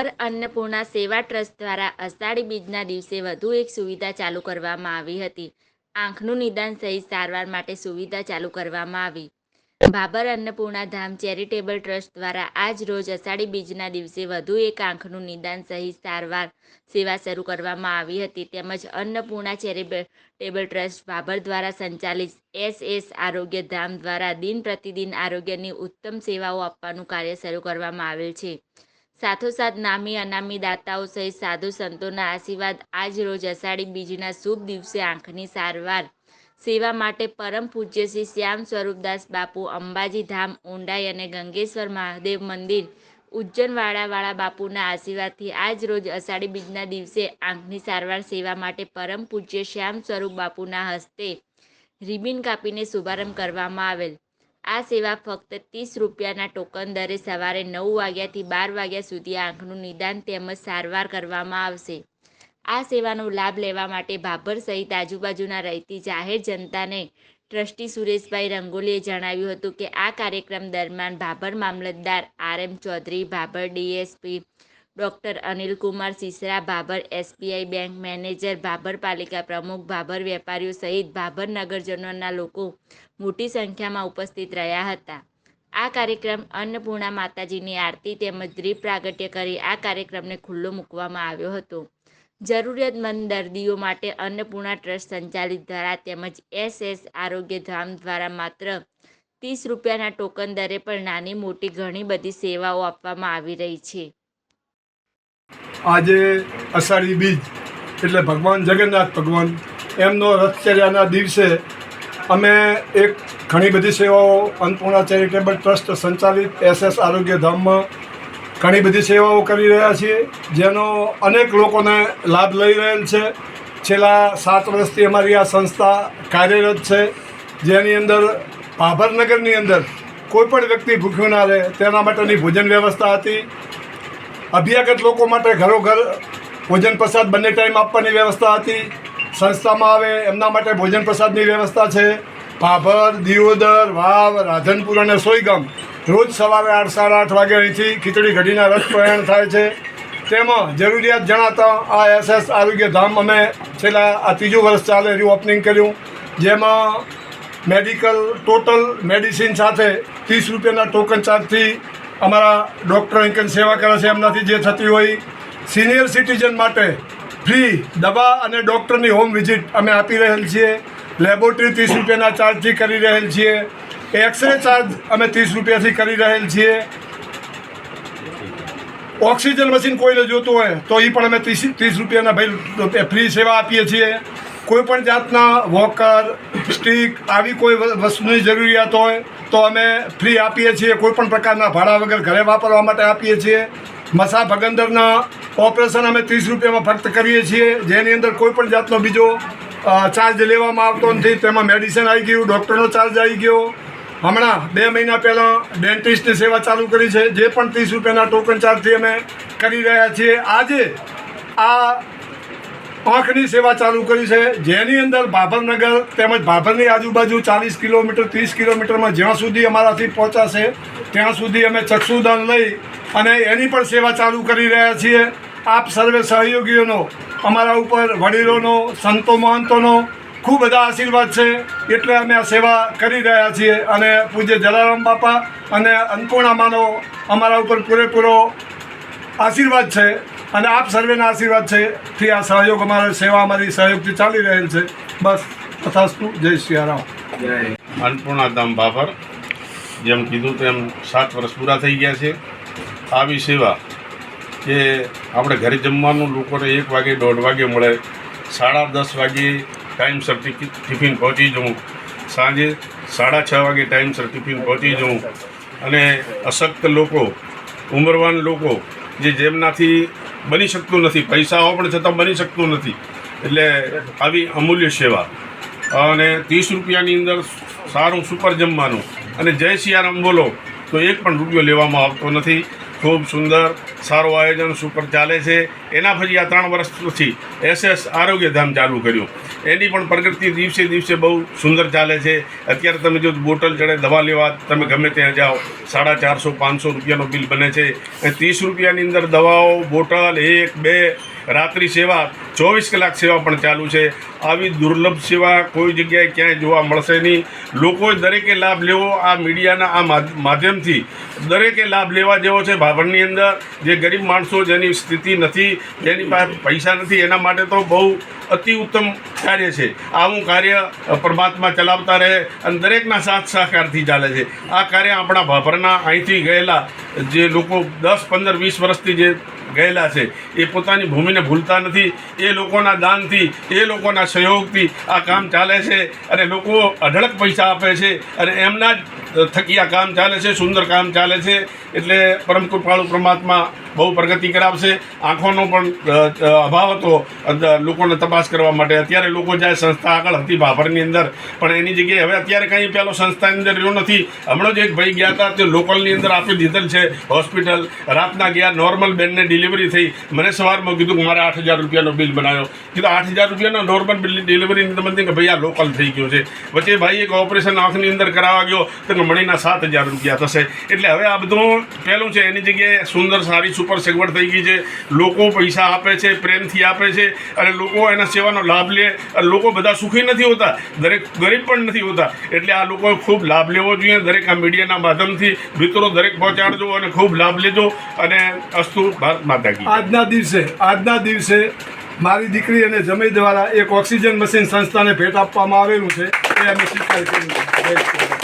ભાભર અન્નપૂર્ણા સેવા ટ્રસ્ટ દ્વારા અષાઢી બીજના દિવસે વધુ એક સુવિધા ચાલુ કરવામાં આવી હતી. આંખનું નિદાન સહિત સારવાર માટે સુવિધા ચાલુ કરવામાં આવી. ભાભર અન્નપૂર્ણા ધામ ચેરિટેબલ ટ્રસ્ટ દ્વારા આજ રોજ અષાઢી બીજના દિવસે વધુ એક આંખનું નિદાન સહિત સારવાર સેવા શરૂ કરવામાં આવી હતી. તેમજ અન્નપૂર્ણા ચેરિટેબલ ટ્રસ્ટ ભાભર દ્વારા સંચાલિત એસ એસ આરોગ્ય ધામ દ્વારા દિન પ્રતિદિન આરોગ્યની ઉત્તમ સેવાઓ આપવાનું કાર્ય શરૂ કરવામાં આવેલ છે. સાથોસાથ નામી અનામી દાતાઓ સહિત સાધુ સંતોના આશીર્વાદ આજ રોજ અષાઢી બીજના શુભ દિવસે આંખની સારવાર. સેવા માટે પરમ પૂજ્ય શ્રી શ્યામ સ્વરૂપદાસ બાપુ, અંબાજી ધામ, ઊંડાઈ અને ગંગેશ્વર મહાદેવ મંદિર ઉજ્જનવાળાવાળા બાપુના આશીર્વાદથી આજ રોજ અષાઢી બીજના દિવસે આંખની સારવાર સેવા માટે પરમ પૂજ્ય શ્યામ સ્વરૂપ બાપુના હસ્તે રિબિન કાપીને શુભારંભ કરવામાં આવેલ. આ સેવા ફક્ત ત્રીસ રૂપિયાના ટોકન દરે સવારે નવ વાગ્યાથી બાર વાગ્યા સુધી આંખનું નિદાન તેમજ સારવાર કરવામાં આવશે. આ સેવાનો લાભ લેવા માટે ભાભર સહિત આજુબાજુના રહેતી જાહેર જનતાને ટ્રસ્ટી સુરેશભાઈ રંગોલીએ જણાવ્યું હતું કે આ કાર્યક્રમ દરમિયાન ભાભર મામલતદાર R M Chaudhary, Bhabhar DSP doctor Anilkumar Sisara Bhabhar SBI bank manager Bhabhar પાલિકા પ્રમુખ ભાભર વેપારીઓ સહિત ભાભર નગરજનોના લોકો મોટી સંખ્યામાં ઉપસ્થિત રહ્યા હતા. આ કાર્યક્રમ અન્નપૂર્ણા માતાજીની આરતી તેમજ દીપ પ્રાગટ્ય કરી આ કાર્યક્રમને ખુલ્લો મૂકવામાં આવ્યો હતો. જરૂરિયાતમંદ દર્દીઓ માટે અન્નપૂર્ણા ટ્રસ્ટ સંચાલિત દ્વારા તેમજ એસ આરોગ્ય ધામ દ્વારા માત્ર ત્રીસ રૂપિયાના ટોકન દરે પણ નાની મોટી ઘણી બધી સેવાઓ આપવામાં આવી રહી છે. આજે અષાઢી બીજ, એટલે ભગવાન જગન્નાથ ભગવાન. એમનો રથચર્યાના દિવસે અમે એક ઘણી બધી સેવાઓ અન્નપૂર્ણા ચેરિટેબલ ટ્રસ્ટ સંચાલિત એસએસ આરોગ્ય ધામમાં ઘણી બધી સેવાઓ કરી રહ્યા છીએ, જેનો અનેક લોકોને લાભ લઈ રહેલ છે. છેલ્લા સાત વર્ષથી અમારી આ સંસ્થા કાર્યરત છે, જેની અંદર ભાભરનગરની અંદર કોઈપણ વ્યક્તિ ભૂખ્યો ના રહે, તેના માટેની ભોજન વ્યવસ્થા હતી. અભ્યાગત લોકો માટે ઘરોઘર ભોજન પ્રસાદ બંને ટાઈમ આપવાની વ્યવસ્થા હતી. સંસ્થામાં આવે, એમના માટે ભોજન પ્રસાદની વ્યવસ્થા છે. ભાભર, દિયોદર, વાવ, રાધનપુર અને સોયગામ રોજ સવારે આઠ, સાડા આઠ વાગે અહીંથી ખીચડી ઘડીના રથ પ્રયાણ થાય છે. તેમાં જરૂરિયાત જણાતા આ એસએસ આરોગ્ય ધામ અમે છેલ્લા આ ત્રીજું વર્ષ ચાલે રીઓપનિંગ કર્યું. જેમાં મેડિકલ ટોટલ મેડિસિન સાથે ત્રીસ રૂપિયાના ટોકન ચાર્જથી અમારા ડૉક્ટર અંકન સેવા કરે છે એમનાથી જે થતી હોય. સિનિયર સિટીઝન માટે ફ્રી દવા અને ડૉક્ટરની હોમ વિઝિટ અમે આપી રહેલ છીએ. લેબોરેટરી ત્રીસ રૂપિયાના ચાર્જથી કરી રહેલ છીએ. એક્સરે ચાર્જ અમે ત્રીસ રૂપિયાથી કરી રહેલ છીએ. ઓક્સિજન મશીન કોઈને જોતું હોય, તો એ પણ અમે ત્રીસ ત્રીસ રૂપિયાના ભાઈ ફ્રી સેવા આપીએ છીએ. કોઈ પણ જાતના વોકર, સ્ટીક આવી કોઈ વસ્તુની જરૂરિયાત હોય તો અમે ફ્રી આપીએ છીએ. કોઈ પણ પ્રકારના ભાડા વગર ઘરે વાપરવા માટે આપીએ છીએ. મસા ભગંદરના ઓપરેશન અમે ત્રીસ રૂપિયામાં ફક્ત કરીએ છીએ. જેની અંદર કોઈ પણ જાતનો બીજો ચાર્જ લેવામાં આવતો નથી. તેમાં મેડિસિન આવી ગયું ડૉક્ટરનો ચાર્જ આવી ગયો. હમણાં બે મહિના પહેલાં ડેન્ટિસ્ટની સેવા ચાલુ કરી છે. જે પણ ત્રીસ રૂપિયાના ટોકન ચાર્જથી અમે કરી રહ્યા છીએ. આજે આ આંખની સેવા ચાલુ કરી છે. જેની અંદર ભાભરનગર તેમજ ભાભરની આજુબાજુ ચાલીસ કિલોમીટર, ત્રીસ કિલોમીટરમાં જ્યાં સુધી અમારાથી પહોંચાશે, ત્યાં સુધી અમે ચક્ષુદાન લઈ અને એની પણ સેવા ચાલુ કરી રહ્યા છીએ. આપ સર્વે સહયોગીઓનો, અમારા ઉપર વડીલોનો, સંતો મહંતોનો ખૂબ બધા આશીર્વાદ છે. એટલે અમે આ સેવા કરી રહ્યા છીએ અને પૂજ્ય જલારામ બાપા અને અન્નપૂર્ણામાનો અમારા ઉપર પૂરેપૂરો આશીર્વાદ છે. અને આપ સર્વેના આશીર્વાદ છે. થી આ સહયોગ અમારે સેવા, અમારી સહયોગથી ચાલી રહેલ છે. બસ, તથાસ્તુ. જય સિયારામ અન્નપૂર્ણા ધામ ભાફર જેમ કીધું તેમ સાત વર્ષ પૂરા થઈ ગયા છે. આવી સેવા કે આપણે ઘરે જમવાનું લોકોને એક વાગે, દોઢ વાગે મળે. સાડા દસ વાગે ટાઈમસર ટિફિન પહોંચી જવું. સાંજે સાડા છ વાગે ટાઈમસર ટિફિન પહોંચી જવું. અને અશક્ત લોકો, ઉંમરવાન લોકો, જે જેમનાથી બની શકતું નથી. પૈસા હોવા પણ છતાં બની શકતું નથી. એટલે આવી અમૂલ્ય સેવા. અને ત્રીસ રૂપિયાની અંદર સારું સુપર જમવાનું. અને જય સિયારામ બોલો, તો એક પણ રૂપિયો લેવામાં આવતો નથી. ખૂબ સુંદર સારું આયોજન સુપર ચાલે છે. એના પછી આ ત્રણ વર્ષ પછી એસએસ આરોગ્યધામ ચાલુ કર્યું. એની પણ પ્રગતિ દિવસે દિવસે બહુ સુંદર ચાલે છે. અત્યારે તમે જો બોટલ ચડે, દવા લેવા તમે ગમે ત્યાં જાઓ, સાડા ચારસો, પાંચસો રૂપિયાનો બિલ બને છે. અને ત્રીસ રૂપિયાની અંદર દવાઓ, બોટલ, એક, બે, રાત્રિ સેવા ચોવીસ કલાક સેવા પણ ચાલુ છે. આવી દુર્લભ સેવા કોઈ જગ્યાએ ક્યાંય જોવા મળશે નહીં. લોકોએ દરેકે લાભ લેવો આ મીડિયાના આ માધ- માધ્યમથી. દરેકે લાભ લેવા જેવો છે ભાભરની અંદર. જે ગરીબ માણસો જેની સ્થિતિ નથી, જેની પાસે પૈસા નથી, એના માટે તો બહુ અતિ ઉત્તમ કાર્ય છે. આવું કાર્ય પરમાત્મા ચલાવતા રહે અને દરેકના સાથ સહકારથી ચાલે છે. આ કાર્ય આપણા ભાભરના અહીંથી ગયેલા, જે લોકો દસ, પંદર, વીસ વર્ષથી જે ગયેલા છે, એ પોતાની ભૂમિને ભૂલતા નથી. એ લોકોના દાનથી, એ લોકોના સહયોગથી આ કામ ચાલે છે અને લોકો અઢળક પૈસા આપે છે અને એમના જ થકી આ કામ ચાલે છે, સુંદર કામ ચાલે છે. એટલે પરમ કૃપાળુ પરમાત્મા બહુ પ્રગતિ કરાવશે. આંખોનો પણ અભાવ હતો. લોકોને તપાસ કરવા માટે. અત્યારે લોકો જાય સંસ્થા આગળ હતી ભાભરની અંદર. પણ એની જગ્યાએ હવે અત્યારે કંઈ પેલો સંસ્થાની અંદર રહ્યો નથી. હમણાં જ એક ભાઈ ગયા હતા, તે લોકલની અંદર આપી દીધેલ છે હોસ્પિટલ. રાતના ગયા, નોર્મલ બેનને ડિલિવરી થઈ. મને સવારમાં કીધું કે મારે આઠ હજાર રૂપિયાનો બિલ બનાવ્યો. કીધું, આઠ હજાર રૂપિયાનો નોર્મલ બિલ ડિલિવરીની તો મને કે ભાઈ આ લોકલ થઈ ગયો છે. વચ્ચે ભાઈ એક ઓપરેશન આંખની અંદર કરાવવા ગયો. તો મણીના સાત હજાર રૂપિયા થશે. એટલે હવે આ બધું પહેલું છે. એની જગ્યાએ સુંદર સારી સુપર સગવડ થઈ ગઈ છે. લોકો પૈસા આપે છે, પ્રેમથી આપે છે અને લોકો એના સેવાનો લાભ લે. અને લોકો બધા સુખી નથી હોતા. દરેક ગરીબ પણ નથી હોતા. એટલે આ લોકોએ ખૂબ લાભ લેવો જોઈએ. દરેક આ મીડિયાના માધ્યમથી મિત્રો દરેક પહોંચાડજો અને ખૂબ લાભ લેજો. અને અસ્તુ ભારત માતા આજના દિવસે આજના દિવસે મારી દીકરી અને જમી દ્વારા એક ઓક્સિજન મશીન સંસ્થાને ભેટ આપવામાં આવેલું છે. એ અમે સ્વીકાર કર્યું છે.